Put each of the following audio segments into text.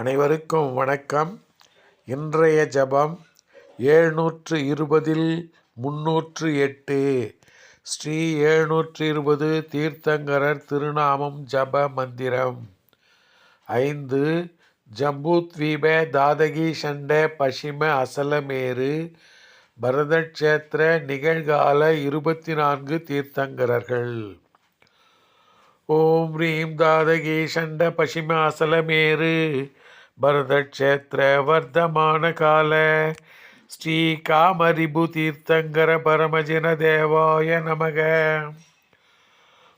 அனைவருக்கும் வணக்கம். இன்றைய ஜபம் ஏழ்நூற்று இருபதில் முன்னூற்று எட்டு ஸ்ரீ ஏழ்நூற்று இருபது தீர்த்தங்கரர் திருநாமம் ஜப மந்திரம். ஐந்து ஜம்பூத்வீப தாதகி சண்ட பசிம அசலமேரு பரதக்ஷேத்திர நிகழ்கால இருபத்தி நான்கு தீர்த்தங்கரர்கள். ஓம் ரீம் தாதகி சண்ட பசிமாசலமேரு பரதக்ஷேத்திர வர்த்தமான கால. ஸ்ரீ காமரிபு தீர்த்தங்கர பரமஜின தேவாய நமக.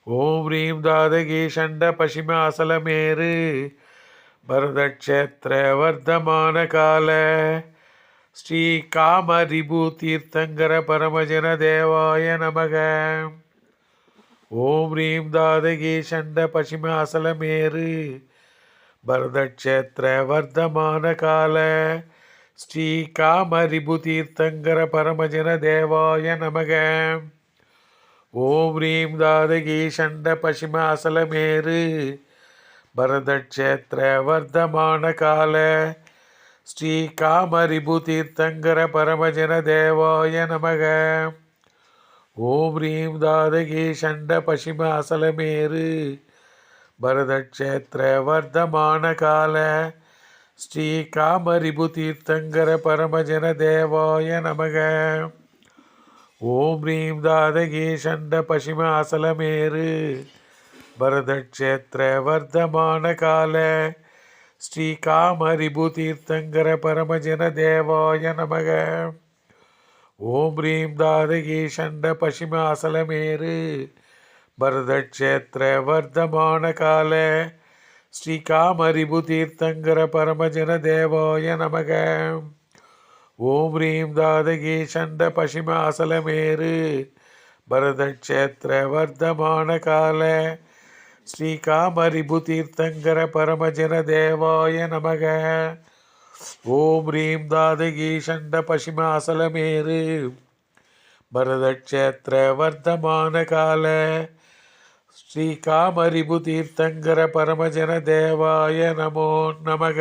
ஓம் ரீம் தாதகி சண்ட பசிமாசலமேரு பரதக்ஷேத்திர வர்த்தமான கால. ஸ்ரீ காமரிபு தீர்த்தங்கர பரமஜன தேவாய நமக. ஓம் ரீம் தாதகி சண்ட பசிம அசலமேறு பரதக்ஷேத்திர வர்த்தமான கால. ஸ்ரீ காமரிபு தீர்த்தங்கர பரமஜன தேவாய நமக. ஓம் ரீம் தாதகி சண்ட பசிம அசலமேறு பரதக்ஷேத்திர வர்த்தமான கால. ஸ்ரீ காமரிபு தீர்த்தங்கர பரமஜன தேவாய நமக. ஓம் ரீம் தாதகே சண்ட பசிம அசலமேரு பரதக்ஷேத்திர வர்த்தமான கால ஸ்ரீ காமரிபு தீர்த்தங்கர பரமஜன தேவாய நமக. ஓம் ரீம் தாதகே சண்ட பசிம அசலமேரு பரதக்ஷேத்திர வர்த்தமான கால ஸ்ரீ காமரிபு தீர்த்தங்கர பரமஜன தேவாய நமக. ஓம் ரீம் தாதகி சண்ட பசிம அசலமேரு பரதக்ஷேத்திர வர்த்தமான கால. ஸ்ரீகாமரிபு தீர்த்தங்கர பரமஜன தேவாய நமக. ஓம் ரீம் தாதகி சண்ட பசிம அசலமேரு பரதக்ஷேத்திர வர்த்தமான கால. ஸ்ரீகாமரிபு தீர்த்தங்கர பரமஜன தேவாய நமக. ஓம் ரீம் தாதகி சண்ட பசிமாசலமேரு பரதக்ஷேத்திர வர்த்தமான கால ஸ்ரீ காமரிபு தீர்த்தங்கர பரமஜன தேவாய நமோ நமக.